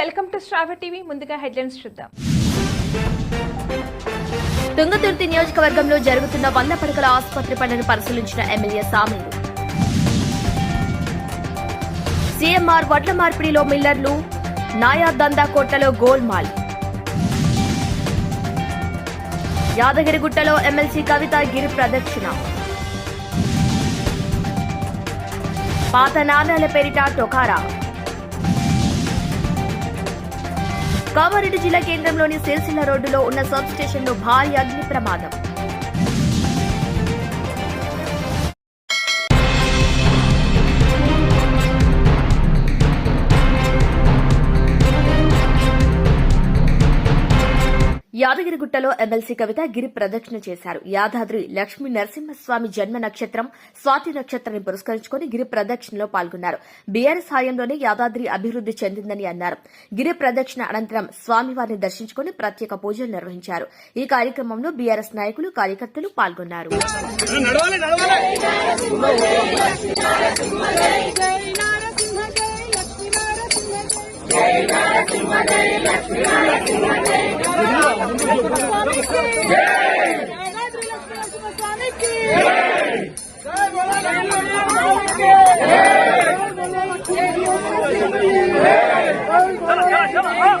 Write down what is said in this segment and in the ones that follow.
Welcome to శ్రావ TV. ముందుగా headlines చూద్దాం. తుంగతుర్తి నియోజకవర్గంలో జరుగుతున్న వంద పడకల ఆసుపత్రి పనులను పరిశీలించిన ఎమ్మెల్యే సామీలు. సీఎంఆర్ వడ్ల మార్పిడిలో మిల్లర్లు నాయా దందా కోట్లలో గోల్మాల్. యాదగిరిగుట్టలో ఎమ్మెల్సీ కవిత గిరి ప్రదక్షిణ. పాత నాణాల పేరిట టొకారా. కామారెడ్డి జిల్లా కేంద్రంలోని సిరిసిల్ల రోడ్డులో ఉన్న సబ్ స్టేషన్లో భారీ అగ్ని ప్రమాదం. యాదగిరిగుట్టలో ఎమ్మెల్సీ కవిత గిరి ప్రదక్షిణ చేశారు యాదాద్రి లక్ష్మీ నరసింహస్వామి జన్మ నక్షత్రం స్వాతి నక్షత్రాన్ని పురస్కరించుకుని గిరి ప్రదక్షిణలో పాల్గొన్నారు బీఆర్ఎస్ హాయంలోనే యాదాద్రి అభివృద్ది చెందిందని అన్నారు గిరి ప్రదక్షిణ అనంతరం స్వామివారిని దర్శించుకుని ప్రత్యేక పూజలు నిర్వహించారు ఈ కార్యక్రమంలో బీఆర్ఎస్ నాయకులు కార్యకర్తలు పాల్గొన్నారు మాం శ్రీమేశ్వరి చంద్రసూర్యాన్ని సర్వాభాం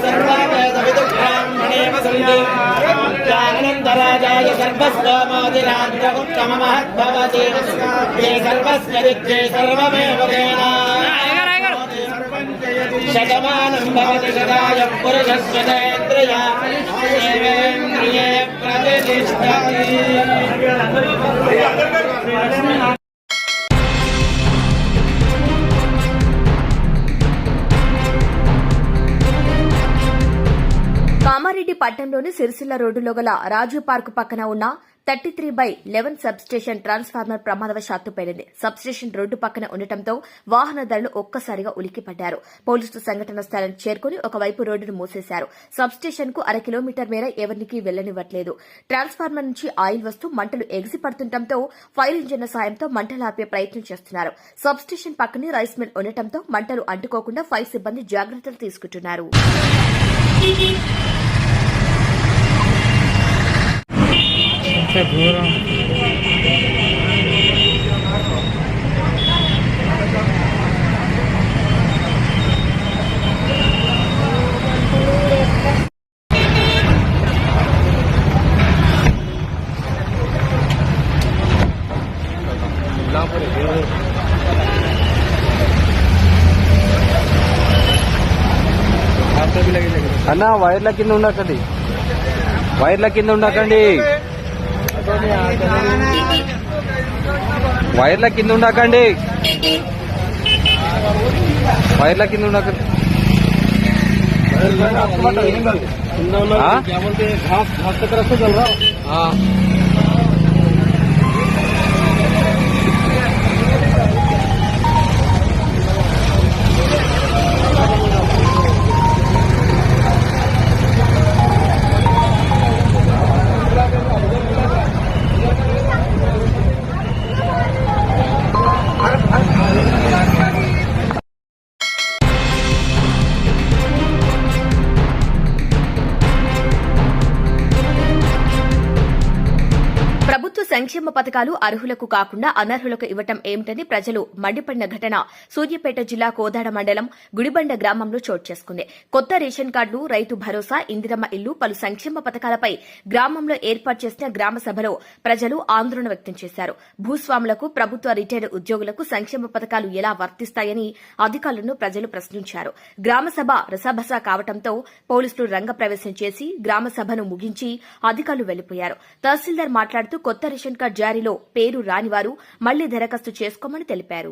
సర్వా వేదవిదుగ్రాహ్మణేవ సంధి నందరాజాయ సర్వస్వామాదిరాజ్యముత్తమమహద్భవతి ఏ సర్వస్య కామారెడ్డి పట్టణంలోని సిరిసిల్ల రోడ్డులో గల రాజు పార్కు పక్కన ఉన్న thirty three by eleven sub station transformer ప్రమాదవశాత్తు పేలింది. సబ్ స్టేషన్ రోడ్డు పక్కన ఉండటంతో వాహనదారులు ఒక్కసారిగా ఉలిక్కిపడ్డారు. పోలీసులు సంఘటన స్థలానికి చేరుకుని ఒకవైపు రోడ్డును మూసేశారు. సబ్ స్టేషన్కు అర కిలోమీటర్ మేర ఎవరికి వెళ్ళనివ్వట్లేదు. ట్రాన్స్ఫార్మర్ నుంచి ఆయిల్ వస్తూ మంటలు ఎగిసి పడుతుండటంతో ఫైర్ ఇంజిన్ల సాయంతో మంటలు ఆపే ప్రయత్నం చేస్తున్నారు. సబ్ స్టేషన్ పక్కనే రైస్ మిల్ ఉండటంతో మంటలు అంటుకోకుండా ఫైర్ సిబ్బంది జాగ్రత్తలు తీసుకుంటున్నారు. అన్న వైర్ల కింద ఉండకండి. వైర్ల కింద ఉండకండి. వైర్ల కింద ఉండకండి. వైర్ల కింద ఉండకండి? పథకాలు అర్హులకు కాకుండా అనర్హులకు ఇవ్వటం ఏమిటని ప్రజలు మండిపడిన ఘటన సూర్యాపేట జిల్లా కోదాడ మండలం గుడిబండ గ్రామంలో చోటు చేసుకుంది. కొత్త రేషన్ కార్డులు రైతు భరోసా ఇందిరమ్మ ఇల్లు పలు సంక్షేమ పథకాలపై గ్రామంలో ఏర్పాటు చేసిన గ్రామ సభలో ప్రజలు ఆందోళన వ్యక్తం చేశారు. భూస్వాములకు ప్రభుత్వ రిటైర్డ్ ఉద్యోగులకు సంక్షేమ పథకాలు ఎలా వర్తిస్తాయని అధికారులను ప్రజలు ప్రశ్నించారు. గ్రామసభ రసభస కావడంతో పోలీసులు రంగప్రవేశం చేసి గ్రామ సభను ముగించి అధికారులు వెళ్ళిపోయారు. తహసీల్దార్ మాట్లాడుతూ కొత్త రేషన్ కార్డు జారీలో పేరు రాని వారు మళ్ళీ దరఖాస్తు చేసుకోమని తెలిపారు.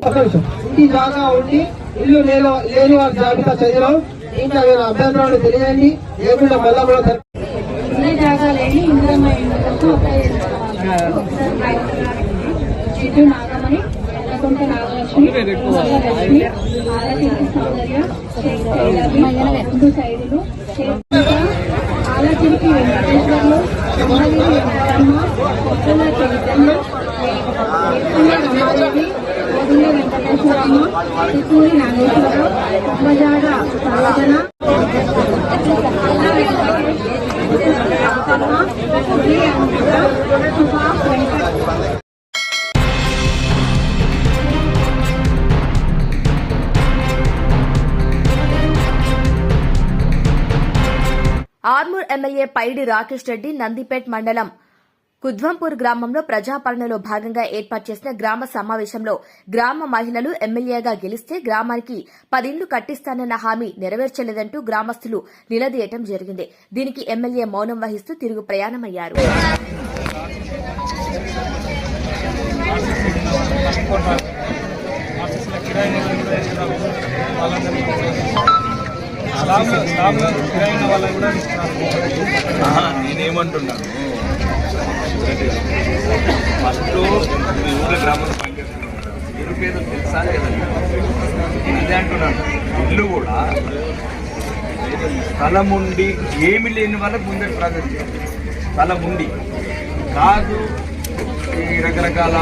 నాగమణి నాగలక్ష్మి లక్ష్మి సౌందర్య సైడులు ఆలకింటి వెంకటేశ్వర్లు సింహగిరి వెంకటమ్మ కొత్తల చైతన్య ఏడుకొండ రమాదేవి వదిలే వెంకటేశ్వరమ్మ చిత్తూరి నాగేశ్వరరావు అమ్మజాడ సాధన ఆర్మూర్ ఎమ్మెల్యే పైడి రాకేష్ రెడ్డి నందిపేట్ మండలం కుద్వంపూర్ గ్రామంలో ప్రజాపాలనలో భాగంగా ఏర్పాటు చేసిన గ్రామ సమావేశంలో గ్రామ మహిళలు ఎమ్మెల్యేగా గెలిస్తే గ్రామానికి పదిండ్లు కట్టిస్తానన్న హామీ నెరవేర్చలేదంటూ గ్రామస్తులు నిలదీయటం జరిగింది. దీనికి ఎమ్మెల్యే మౌనం వహిస్తూ తిరుగు ప్రయాణమయ్యారు. ఆహా, నేనేమంటున్నాను? ఫస్ట్ మీ ఊళ్ళో గ్రామంలో పనిచేస్తున్నాను నిరుపేదలు తెలుసా లేదా? ఇదే అంటున్నాను. ఇల్లు కూడా స్థలం ఉండి ఏమి లేని వాళ్ళకి ముందే ప్రాధాన్యత స్థలం ఉండి. కాదు ఈ రకరకాల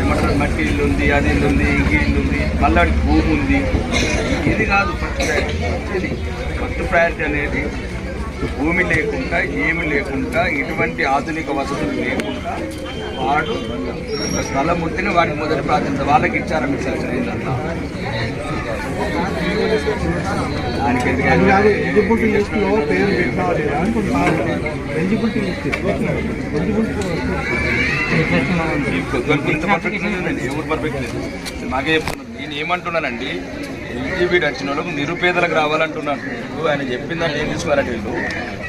ఏమంటారు మట్టి ఇల్లు ఉంది అది ఇల్లు ఉంది ఇంకి ఇల్లు ఉంది మళ్ళీ భూమి ఉంది. ఇది కాదు ఫస్ట్ ప్రయారిటీ ఇది ఫస్ట్ ప్రయారిటీ అనేది భూమి లేకుండా ఏమి లేకుండా ఎటువంటి ఆధునిక వసతులు లేకుండా వాడు స్థలం ఉంటేనే వాడికి మొదటి ప్రాధాన్యత. వాళ్ళకి ఇచ్చారా మీకు పర్ఫెక్ట్ లేదండి ఎవరు పర్ఫెక్ట్ లేదు. మాకే చెప్తున్నాను నేను ఏమంటున్నానండి? ఎల్జీబీ వచ్చిన వాళ్ళకు నిరుపేదలకు రావాలంటున్నాను ఇప్పుడు ఆయన చెప్పిందని ఏం తీసుకోవాలంటే వీళ్ళు?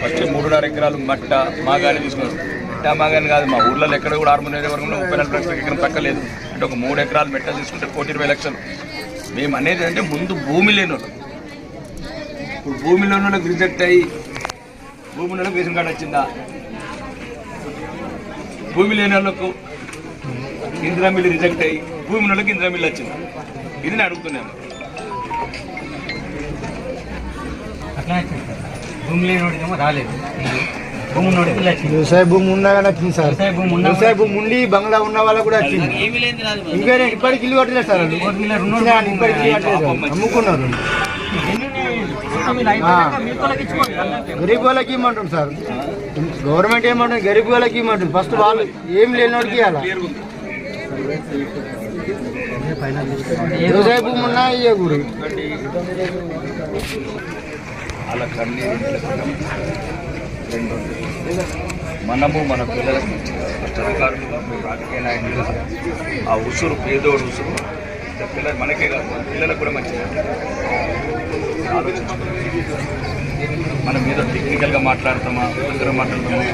ఫస్ట్ మూడున్నర ఎకరాలు మట్ట మాగాని తీసుకున్నారు. మట్ట మాగాని కాదు మా ఊర్లలో ఎక్కడ కూడా ఆరు మూడు వరకు ముప్పై నలభై లక్షల ఎకరం తక్కలేదు. అంటే ఒక మూడు ఎకరాలు మెట్ట తీసుకుంటే కోటి ఇరవై లక్షలు. మేము అనేది అంటే ముందు భూమి లేని వాళ్ళు. ఇప్పుడు భూమి లేని వాళ్ళకి రిజెక్ట్ అయ్యి భూమి వాళ్ళకి రేషన్ కార్డు వచ్చిందా? భూమి లేని వాళ్ళకు ఇందిరామిల్లు రిజెక్ట్ అయ్యి భూమి నెలకు వాళ్ళకి వచ్చింది? ఇది నేను అడుగుతున్నాను. అట్లా భూమి రాలేదు. వ్యవసాయ భూమి ఉన్నా కానీ వచ్చింది సార్ వ్యవసాయ భూమి ఉండి బంగ్లా ఉన్న వాళ్ళకు కూడా వచ్చింది ఇంకా ఇప్పటికి ఇల్లు కట్టలేదు సార్ ఇప్పటికి. అమ్ముకున్నారు. గరీబ్ వాళ్ళకి ఇమ్మంటుంది సార్? గవర్నమెంట్ ఏమంటుంది గరీబ్ వాళ్ళకి ఇమ్మంటుంది ఫస్ట్ వాళ్ళు ఏం లేని వాడికి ఇవ్వాలి? ఉన్నా ఇయ్య గురి కన్నీరు రెండు మనము మన పిల్లలకు కష్టకారులుగా మేము రాజకీయ నాయకులు ఆ ఉసురు పేదోడు ఉసురు పిల్లలు మనకే కాదు పిల్లలకు కూడా మంచిది. ఆలోచించుకోవాలి మనం మీద టెక్నికల్గా మాట్లాడతామా దగ్గర మాట్లాడతామా?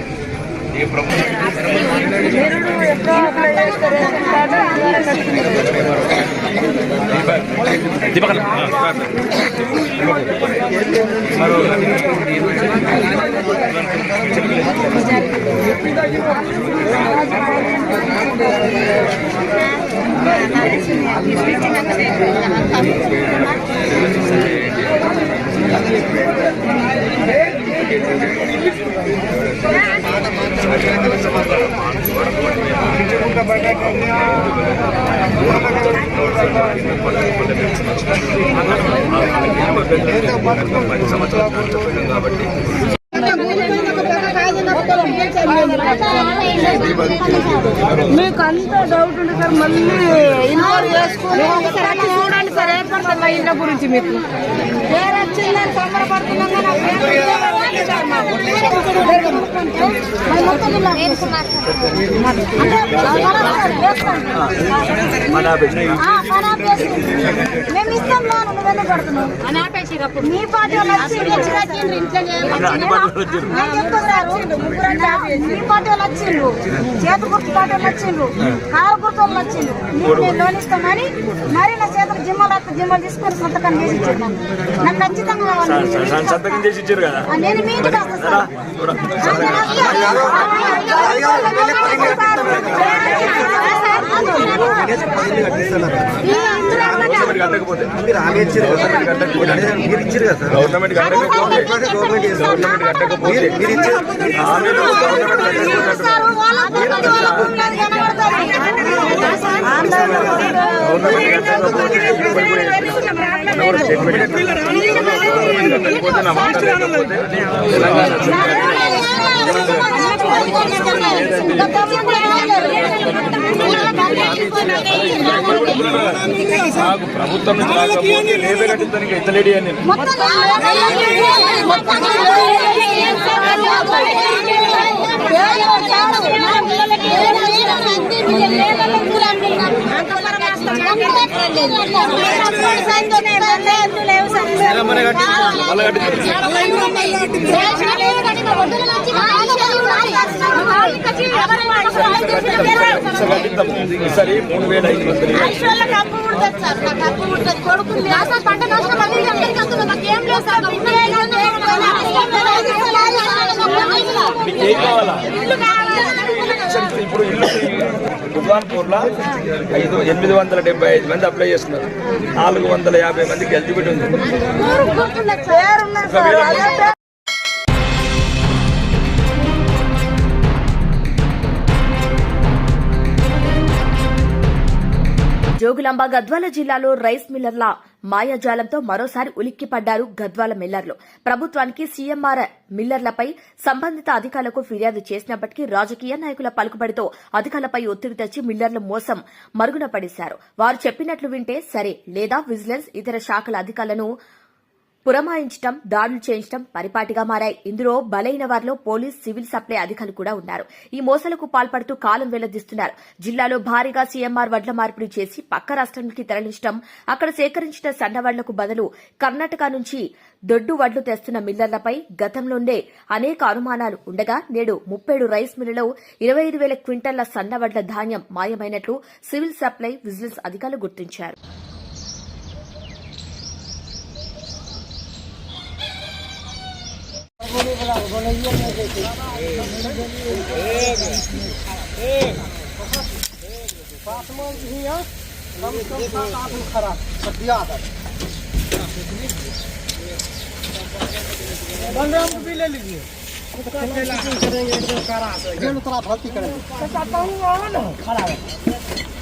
ఏ ప్రభుత్వం పది సంవత్సరాలు కాబట్టి మీకు అంత డౌట్ ఉంది సార్ మళ్ళీ ఇన్వాల్వ్ చేసుకుని చూడండి సార్ ఏర్పడుతుంది ఇళ్ళ గురించి మీకు? పేరు వచ్చిందని తొందరపడుతున్నాం కానీ ఆ పేరు రాలేదు సార్ మాకు. మరి మొత్తం ఇలా అంటే ఖరాబ్ చేస్తాం. ఆ, ఖరాబ్ చేసి. మేము ఇస్తాం లోన్ నువ్వు పడుతున్నావు అని ఆపేసి మీ పార్టీ వాళ్ళు ఇంట్లో మీ పార్టీ వాళ్ళు వచ్చిండ్రు చేతి గుర్తు పార్టీ వాళ్ళు వచ్చిండ్రు కారు గుర్తు వాళ్ళు వచ్చిండ్రు మీరు లోన్ ఇస్తామని మరి జిమ్మలు వస్తే జిమ్మలు తీసుకొని సంతకం చేసి ఇచ్చాను నాకు. నాకు ఖచ్చితంగా కావాలి. సంతకం చేసి ఇచ్చారు కదా. నేను మీ ఇంటికి. గవర్నమెంట్ స్టేట్మెంట్ నాకు ప్రభుత్వం రాకపోతే లేబే కట్టించడానికి ఎత్తలేడి అని నేను మళ్ళీ కట్టిద్దాం ఈసారి మూడు వేల ఐదు వందలు పంట నష్టం లేదు సార్ ఏం కావాలా ఇప్పుడు ఇల్లు భుగాన్పూర్లో ఐదు ఎనిమిది వందల డెబ్బై ఐదు మంది అప్లై చేస్తున్నారు. నాలుగు వందల యాభై మందికి ఎలిజిబిలిటీ ఉంది. జోగులాంబ గద్వాల జిల్లాలో రైస్ మిల్లర్ల మాయాజాలంతో మరోసారి ఉలిక్కిపడ్డారు గద్వాల మిల్లర్లు. ప్రభుత్వానికి సీఎంఆర్ మిల్లర్లపై సంబంధిత అధికారులకు ఫిర్యాదు చేసినప్పటికీ రాజకీయ నాయకుల పలుకుబడితో అధికారులపై ఒత్తిడి తెచ్చి మిల్లర్లు మోసం మరుగున పడేశారు. వారు చెప్పినట్లు వింటే సరే లేదా విజిలెన్స్ ఇతర శాఖల అధికారులను పురమాయించడం దాడులు చేయించడం పరిపాటిగా మారాయి. ఇందులో బలైన వారిలో పోలీస్ సివిల్ సప్లై అధికారులు కూడా ఉన్నారు. ఈ మోసాలకు పాల్పడుతూ కాలం వెల్లదిస్తున్నారు జిల్లాలో భారీగా సీఎంఆర్ వడ్ల మార్పిడి చేసి పక్క రాష్ట్రానికి తరలించడం అక్కడ సేకరించిన సన్నవడ్లకు బదులు కర్ణాటక నుంచి దొడ్డు వడ్లు తెస్తున్న మిల్లర్లపై గతంలోనే అనేక అనుమానాలు ఉండగా నేడు ముప్పేడు రైస్ మిల్లులో ఇరవై ఐదు వేల క్వింటళ్ళ సన్నవడ్ల ధాన్యం మాయమైనట్లు సివిల్ సప్లై విజిలెన్స్ అధికారులు గుర్తించారు. कम कम खराब ले लीजिए करेंगे भर्ती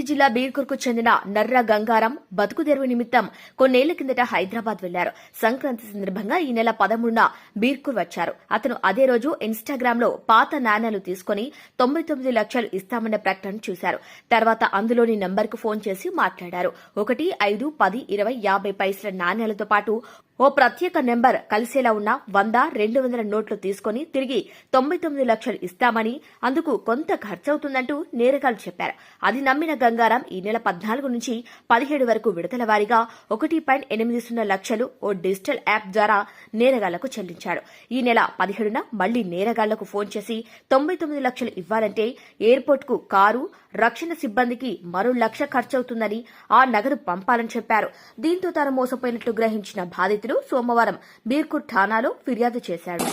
కామారెడ్డి జిల్లా బీర్కూర్కు చెందిన నర్ర గంగారం బతుకుదెరువు నిమిత్తం కొన్నేళ్ళ కిందట హైదరాబాద్ వెళ్ళారు. సంక్రాంతి సందర్భంగా ఈ నెల పదమూడున బీర్కూర్ వచ్చారు. అతను అదే రోజు ఇన్స్టాగ్రామ్లో పాత నాణ్యాలు తీసుకుని తొంభై తొమ్మిది లక్షలు ఇస్తామన్న ప్రకటన చూశారు. తర్వాత అందులోని నంబర్కు ఫోన్ చేసి మాట్లాడారు. ఒకటి ఐదు పది ఇరవై యాభై పైసల నాణ్యాలతో పాటు ఓ ప్రత్యేక నెంబర్ కలిసేలా ఉన్న వంద రెండు వందల నోట్లు తీసుకుని తిరిగి తొంభై తొమ్మిది లక్షలు ఇస్తామని అందుకు కొంత ఖర్చవుతుందంటూ నేరగాలు చెప్పారు. అది నమ్మిన గంగారాం ఈ నెల పద్నాలుగు నుంచి పదిహేడు వరకు విడతల వారీగా ఒకటి పాయింట్ ఎనిమిది సున్నా లక్షలు ఓ డిజిటల్ యాప్ ద్వారా నేరగాళ్ళకు చెల్లించాడు. ఈ నెల పదిహేడున మళ్ళీ నేరగాళ్ళకు ఫోన్ చేసి తొంభై తొమ్మిది లక్షలు ఇవ్వాలంటే ఎయిర్పోర్ట్కు కారు రక్షణ సిబ్బందికి మరో లక్ష ఖర్చవుతుందని ఆ నగదు పంపాలని చెప్పారు. దీంతో తాను మోసపోయినట్లు గ్రహించిన బాధితుడు సోమవారం బీర్కూర్ ఠాణాలో ఫిర్యాదు చేశాడు.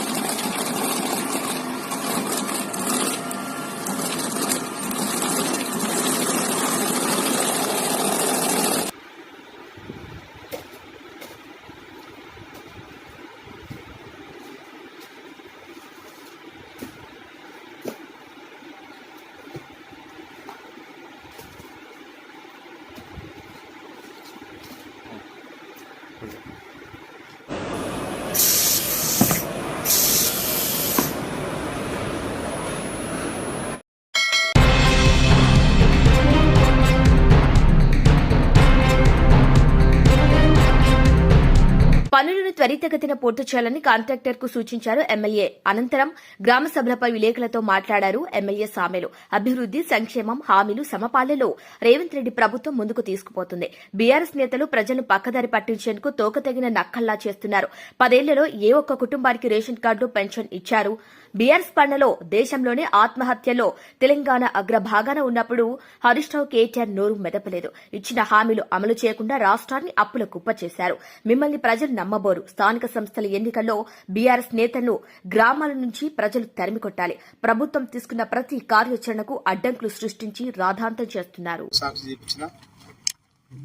పూర్తి చేయాలని కాంట్రాక్టర్కు సూచించారు ఎమ్మెల్యే. అనంతరం గ్రామ సభలపై విలేకరులతో మాట్లాడారు ఎమ్మెల్యే సామెలు. అభివృద్ది సంక్షేమం హామీలు సమపాలెలో రేవంత్ రెడ్డి ప్రభుత్వం ముందుకు తీసుకుపోతుంది. బీఆర్ఎస్ నేతలు ప్రజలను పక్కదారి పట్టించేందుకు తోకతగిన నక్కల్లా చేస్తున్నారు. పదేళ్ళలో ఏ ఒక్క కుటుంబానికి రేషన్ కార్డు పెన్షన్ ఇచ్చారు? బీఆర్ఎస్ పాలనలో దేశంలోనే ఆత్మహత్యలో తెలంగాణ అగ్రభాగాన ఉన్నప్పుడు హరీష్ రావు కేటీఆర్ నోరు మెదపలేదు. ఇచ్చిన హామీలు అమలు చేయకుండా రాష్ట్రాన్ని అప్పుల కుప్ప చేశారు మిమ్మల్ని ప్రజలు నమ్మబోరు. స్థానిక సంస్థల ఎన్నికల్లో బీఆర్ఎస్ నేతలను గ్రామాల నుంచి ప్రజలు తరిమికొట్టాలి ప్రభుత్వం తీసుకున్న ప్రతి కార్యాచరణకు అడ్డంకులు సృష్టించి రాధాంతం చేస్తున్నారు.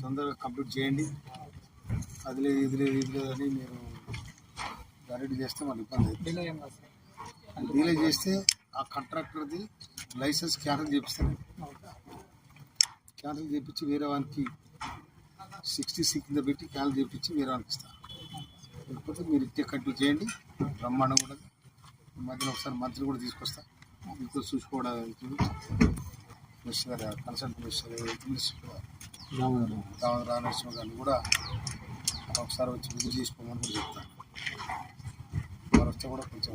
తొందరగా కంప్లీట్ చేయండి. అది లేదు ఇది లేదు ఇది లేదు అని మీరు చేస్తే మళ్ళీ ఇబ్బంది అవుతుంది. డీలే చేస్తే ఆ కాంట్రాక్టర్ది లైసెన్స్ క్యాన్సిల్ చేపిస్తాను క్యాన్సిల్ చేయించి వేరే వానికి సిక్స్టీ సిక్స్ కింద పెట్టి క్యాన్సిల్ చేయించి వేరే వానికి ఇస్తాను లేకపోతే మీరు ఇచ్చే కంటిన్యూ చేయండి. బ్రహ్మాండం కూడా మధ్యలో ఒకసారి మంత్రి కూడా తీసుకొస్తా. మీకు చూసుకోవడానికి మినిస్టర్ గారు consult minister minister Damodara Rameshwara గారిని కూడా ఒకసారి వచ్చి విజిట్ చేసుకోమని కూడా చెప్తాను. వారు వస్తే కూడా కొంచెం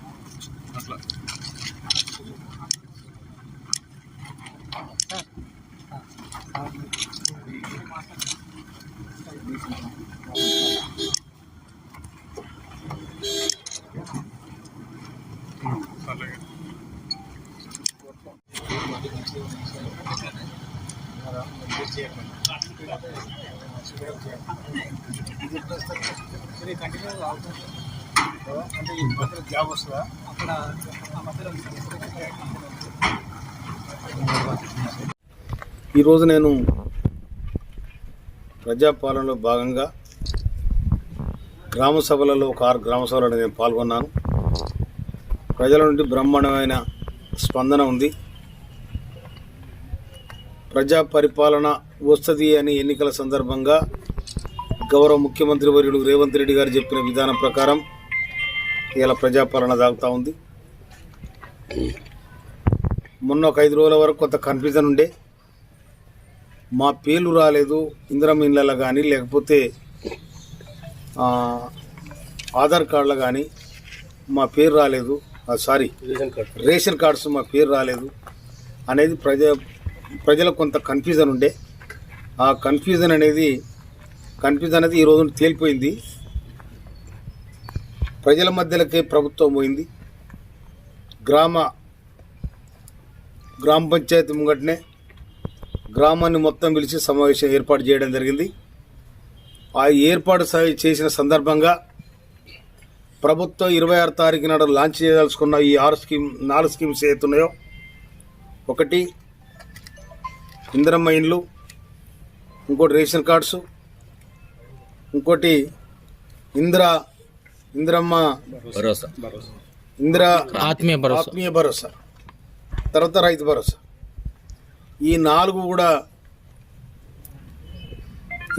అంటే ఈ మధ్యలో జాబ్ వస్తుందా ఈరోజు నేను ప్రజాపాలనలో భాగంగా గ్రామ సభలలో ఒక ఆరు గ్రామ సభలలో నేను పాల్గొన్నాను. ప్రజల నుండి బ్రహ్మాండమైన స్పందన ఉంది. ప్రజా పరిపాలన వస్తుంది అని ఎన్నికల సందర్భంగా గౌరవ ముఖ్యమంత్రి వర్యుడు రేవంత్ రెడ్డి గారు చెప్పిన విధానం ప్రకారం ఇలా ప్రజాపాలన సాగుతూ ఉంది. మొన్న ఒక ఐదు రోజుల వరకు కొంత కన్ఫ్యూజన్ ఉండే. మా పేర్లు రాలేదు ఇందిరం ఇళ్ళలో కానీ లేకపోతే ఆధార్ కార్డులో కానీ మా పేరు రాలేదు. సారీ రేషన్ కార్డ్స్ మా పేరు రాలేదు. అనేది ప్రజ ప్రజలకు కొంత కన్ఫ్యూజన్ ఉండే. ఆ కన్ఫ్యూజన్ అనేది కన్ఫ్యూజన్ అనేది ఈ తేలిపోయింది. ప్రజల మధ్యలోకే ప్రభుత్వం పోయింది. గ్రామ గ్రామ పంచాయతీ ముంగటనే గ్రామాన్ని మొత్తం పిలిచి సమావేశం ఏర్పాటు చేయడం జరిగింది. ఆ ఏర్పాటు స- చేసిన సందర్భంగా ప్రభుత్వం ఇరవై ఆరు తారీఖు నాడు లాంచ్ చేయదలుచుకున్న ఈ ఆరు స్కీమ్ నాలుగు స్కీమ్స్ ఏతున్నాయో ఒకటి ఇందిరమ్మ ఇండ్లు ఇంకోటి రేషన్ కార్డ్స్ ఇంకోటి ఇందిరా ఇందిరమ్మ భరోసా. ఇందిరా ఆత్మీయ భరోసా. ఆత్మీయ భరోసా. తర్వాత రైతు భరోసా. ఈ నాలుగు కూడా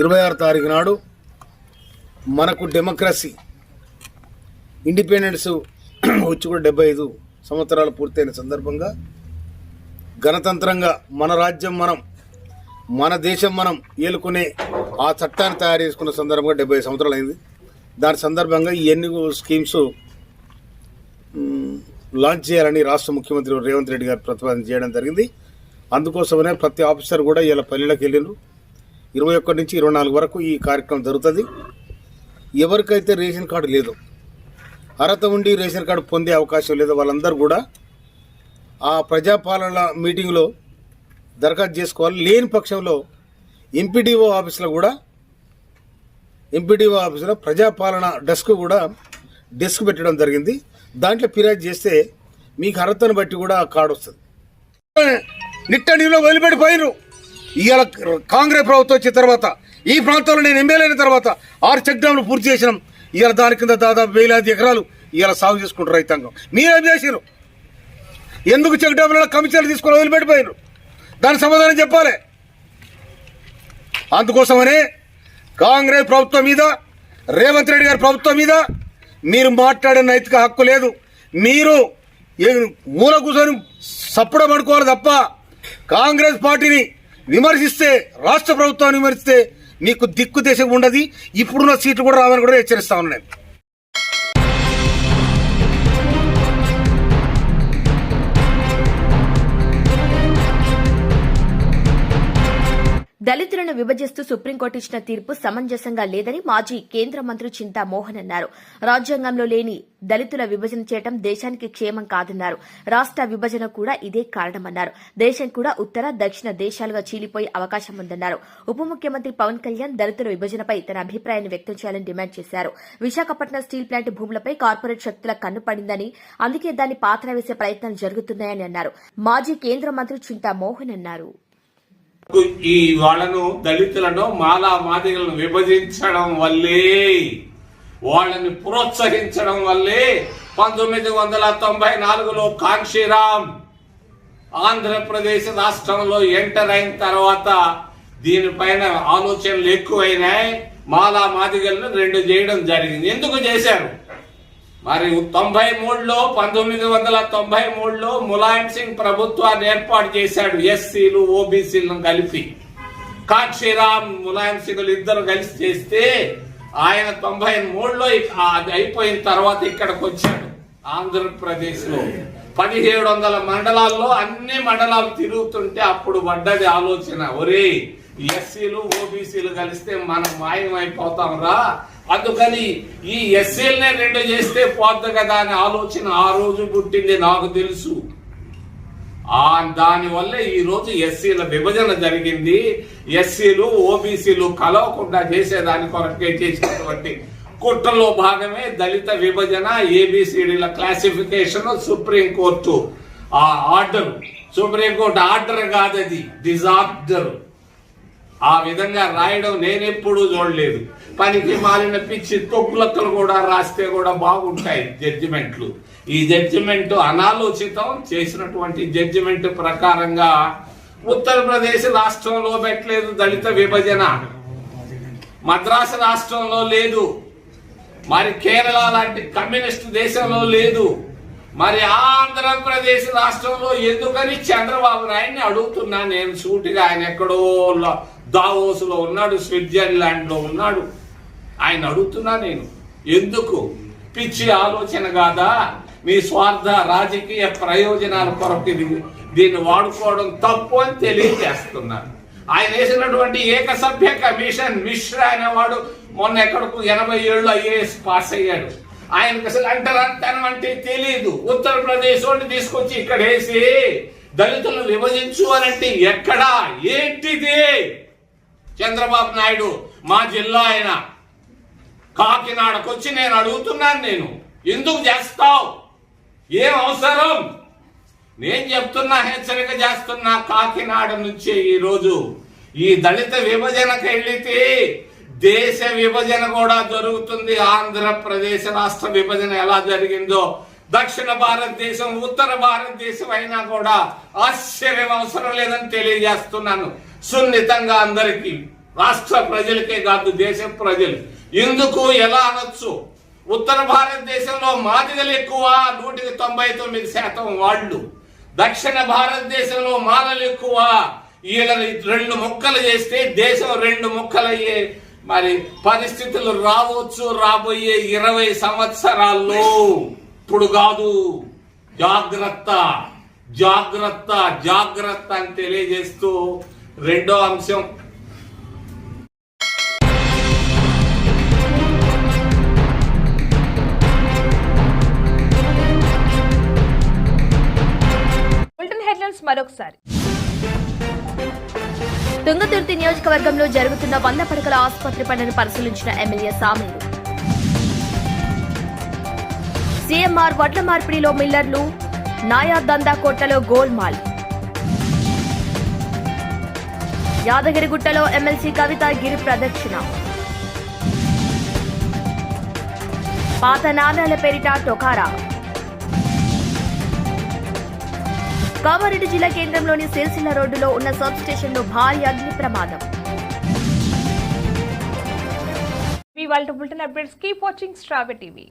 ఇరవై ఆరు తారీఖు నాడు మనకు డెమోక్రసీ ఇండిపెండెన్స్ వచ్చి కూడా డెబ్బై ఐదు సంవత్సరాలు పూర్తయిన సందర్భంగా గణతంత్రంగా మన రాజ్యం మనం మన దేశం మనం ఏలుకునే ఆ చట్టాన్ని తయారు చేసుకున్న సందర్భంగా డెబ్బై సంవత్సరాలు అయింది. దాని సందర్భంగా ఈ స్కీమ్స్ లాంచ్ చేయాలని రాష్ట్ర ముఖ్యమంత్రి రేవంత్ రెడ్డి గారు ప్రతిపాదన చేయడం జరిగింది. అందుకోసమనే ప్రతి ఆఫీసర్ కూడా ఇలా పల్లెలకు వెళ్ళిండ్రు. ఇరవై ఒక్కటి నుంచి ఇరవై నాలుగు వరకు ఈ కార్యక్రమం జరుగుతుంది. ఎవరికైతే రేషన్ కార్డు లేదు అర్హత ఉండి రేషన్ కార్డు పొందే అవకాశం లేదో వాళ్ళందరూ కూడా ఆ ప్రజాపాలన మీటింగ్లో దరఖాస్తు చేసుకోవాలి. లేని పక్షంలో ఎంపీడీఓ ఆఫీస్లో కూడా ఎంపీడీఓ ఆఫీసులో ప్రజాపాలన డెస్క్ కూడా డెస్క్ పెట్టడం జరిగింది. దాంట్లో ఫిర్యాదు చేస్తే మీకు అర్హతను బట్టి కూడా ఆ కార్డు వస్తుంది. నిట్టడిలో వదిలిపెట్టిపోయినరు ఇవాళ కాంగ్రెస్ ప్రభుత్వం వచ్చిన తర్వాత ఈ ప్రాంతంలో నేను ఎమ్మెల్యే అయిన తర్వాత ఆరు చెక్ డ్యామ్లు పూర్తి చేసినాం. ఇవాళ దాని కింద దాదాపు వేలాది ఎకరాలు ఇవాళ సాగు చేసుకుంటారు రైతాంగం. మీరేం చేసినారు ఎందుకు చెక్ డ్యామ్లలో కమిషన్లు తీసుకొని వదిలిపెట్టిపోయారు దాని సమాధానం చెప్పాలి. అందుకోసమనే కాంగ్రెస్ ప్రభుత్వం మీద రేవంత్ రెడ్డి గారి ప్రభుత్వం మీద మీరు మాట్లాడే నైతిక హక్కు లేదు. మీరు మూల కూర్చొని సప్పుడు తప్ప కాంగ్రెస్ పార్టీని విమర్శిస్తే రాష్ట్ర ప్రభుత్వాన్ని విమర్శిస్తే మీకు దిక్కు దేశం ఉండదు. ఇప్పుడున్న సీట్లు కూడా రావని కూడా హెచ్చరిస్తా ఉన్నాను దళితులను విభజిస్తూ సుప్రీంకోర్టు ఇచ్చిన తీర్పు సమంజసంగా లేదని మాజీ కేంద్ర మంత్రి చింతా మోహన్ అన్నారు. రాజ్యాంగంలో లేని దళితుల విభజన చేయడం దేశానికి క్షేమం కాదన్నారు. రాష్ట విభజన కూడా ఇదే కారణమన్నారు. దేశం కూడా ఉత్తర దక్షిణ దేశాలుగా చీలిపోయే అవకాశం ఉందన్నారు. ఉప ముఖ్యమంత్రి పవన్ కళ్యాణ్ దళితుల విభజనపై తన అభిప్రాయాన్ని వ్యక్తం చేయాలని డిమాండ్ చేశారు. విశాఖపట్నం స్టీల్ ప్లాంట్ భూములపై కార్పొరేట్ శక్తుల కన్ను పడిందని అందుకే దాన్ని పాత్ర వేసే ప్రయత్నాలు జరుగుతున్నాయని అన్నారు. మాజీ కేంద్ర మంత్రి చింతా మోహన్ అన్నారు. ఈ వాళ్ళను దళితులను మాలా మాదిగలను విభజించడం వల్లే వాళ్ళని ప్రోత్సహించడం వల్లే పంతొమ్మిది వందల తొంభై నాలుగులో కాంక్షీరామ్ ఆంధ్రప్రదేశ్ రాష్ట్రంలో ఎంటర్ అయిన తర్వాత దీనిపైన ఆలోచనలు ఎక్కువైనాయి. మాలా మాదిగలను రెండు చేయడం జరిగింది. ఎందుకు చేశారు? మరి తొంభై మూడులో పంతొమ్మిది వందల తొంభై మూడులో ములాయం సింగ్ ప్రభుత్వాన్ని ఏర్పాటు చేశాడు ఎస్సీలు ఓబీసీలను కలిపి. కాక్షిరామ్ ములాయం సింగ్లు ఇద్దరు కలిసి చేస్తే ఆయన తొంభై మూడులో అది అయిపోయిన తర్వాత ఇక్కడికి వచ్చాడు ఆంధ్రప్రదేశ్లో. పదిహేడు వందల మండలాల్లో అన్ని మండలాలు తిరుగుతుంటే అప్పుడు పడ్డది ఆలోచన. ఒరే ఎస్సీలు ఓబీసీలు కలిస్తే మనం మాయమైపోతాం రా. అందుకని ఈ ఎస్సీలనే రెండు చేస్తే పోద్దు కదా అనే ఆలోచన ఆ రోజు పుట్టింది నాకు తెలుసు. ఆ దానివల్ల ఈరోజు ఎస్సీల విభజన జరిగింది. ఎస్సీలు ఓబీసీలు కలవకుండా చేసేదాని కొరకే చేసినటువంటి కుట్రలో భాగమే దళిత విభజన ఏబిసిడీల క్లాసిఫికేషన్ సుప్రీం కోర్టు ఆ ఆర్డర్ సుప్రీం కోర్టు ఆర్డర్ కాదది డిజార్డర్. ఆ విధంగా రాయడం నేనెప్పుడూ చూడలేదు. పనికి మాలిన పిచ్చి తొక్కులక్కలు కూడా రాస్తే కూడా బాగుంటాయి జడ్జిమెంట్లు. ఈ జడ్జిమెంట్ అనాలోచితం చేసినటువంటి జడ్జిమెంట్ ప్రకారంగా ఉత్తరప్రదేశ్ రాష్ట్రంలో పెట్టలేదు దళిత విభజన. మద్రాసు రాష్ట్రంలో లేదు. మరి కేరళ లాంటి కమ్యూనిస్ట్ దేశంలో లేదు. మరి ఆంధ్రప్రదేశ్ రాష్ట్రంలో ఎందుకని చంద్రబాబు నాయుడిని అడుగుతున్నా? నేను సూటిగా ఆయన ఎక్కడో దావోసులో ఉన్నాడు స్విట్జర్లాండ్లో ఉన్నాడు. ఆయన అడుగుతున్నా నేను. ఎందుకు? పిచ్చి ఆలోచన కాదా? మీ స్వార్థ రాజకీయ ప్రయోజనాల కొరకు ఇది దీన్ని వాడుకోవడం తప్పు అని తెలియజేస్తున్నారు ఆయన వేసినటువంటి ఏకసభ్య కమిషన్ మిశ్రా అనేవాడు మొన్న ఎక్కడకు ఎనభై ఏళ్ళు ఐఏఎస్ పాస్ అయ్యాడు. ఆయనకు అసలు అంటరంతనం అంటే తెలియదు ఉత్తరప్రదేశ్ వాడిని తీసుకొచ్చి ఇక్కడ వేసి దళితులను విభజించు అనంటే ఎక్కడా? ఏంటిది? చంద్రబాబు నాయుడు మా జిల్లా ఆయన. కాకినాడకు వచ్చి నేను అడుగుతున్నాను నేను. ఎందుకు చేస్తావు? ఏం అవసరం? నేను చెప్తున్నా హెచ్చరిక చేస్తున్నా కాకినాడ నుంచే ఈ రోజు ఈ దళిత విభజనకు వెళ్ళితే దేశ విభజన కూడా జరుగుతుంది. ఆంధ్రప్రదేశ్ రాష్ట్ర విభజన ఎలా జరిగిందో దక్షిణ భారతదేశం ఉత్తర భారతదేశం అయినా కూడా ఆశ్చర్యం అవసరం లేదని తెలియజేస్తున్నాను. సున్నితంగా అందరికీ రాష్ట్ర ప్రజలకే కాదు దేశ ప్రజలు. ఎందుకు ఎలా అనొచ్చు? ఉత్తర భారతదేశంలో మాదిగలు ఎక్కువ నూటికి తొంభై తొమ్మిది శాతం వాళ్ళు. దక్షిణ భారతదేశంలో మాలలు ఎక్కువ. ఈయన రెండు ముక్కలు చేస్తే దేశం రెండు ముక్కలయ్యే మరి పరిస్థితులు రావచ్చు రాబోయే ఇరవై సంవత్సరాల్లో. ఇప్పుడు కాదు. జాగ్రత్త జాగ్రత్త జాగ్రత్త అని తెలియజేస్తూ రెండో అంశం. మరొకసారి. తుంగతుర్తి నియోజకవర్గంలో జరుగుతున్న వంద పడకల ఆసుపత్రి పనులను పరిశీలించిన ఎమ్మెల్యే సామీలు. సీఎంఆర్ వడ్ల మార్పిడిలో మిల్లర్లు నాయా దందా కోట్లలో గోల్మాల్. యాదగిరిగుట్టలో ఎమ్మెల్సీ కవిత గిరి ప్రదక్షిణ. పాత నాణ్యాల పేరిట టొకారా. కామారెడ్డి జిల్లా కేంద్రంలోని సిరిసిల్ల రోడ్డులో ఉన్న సబ్ స్టేషన్లో భారీ అగ్ని ప్రమాదం. మీ వాళ్ళ బులెటిన్ అప్డేట్స్ కీప్ వాచింగ్ స్ట్రాబె టీవీ.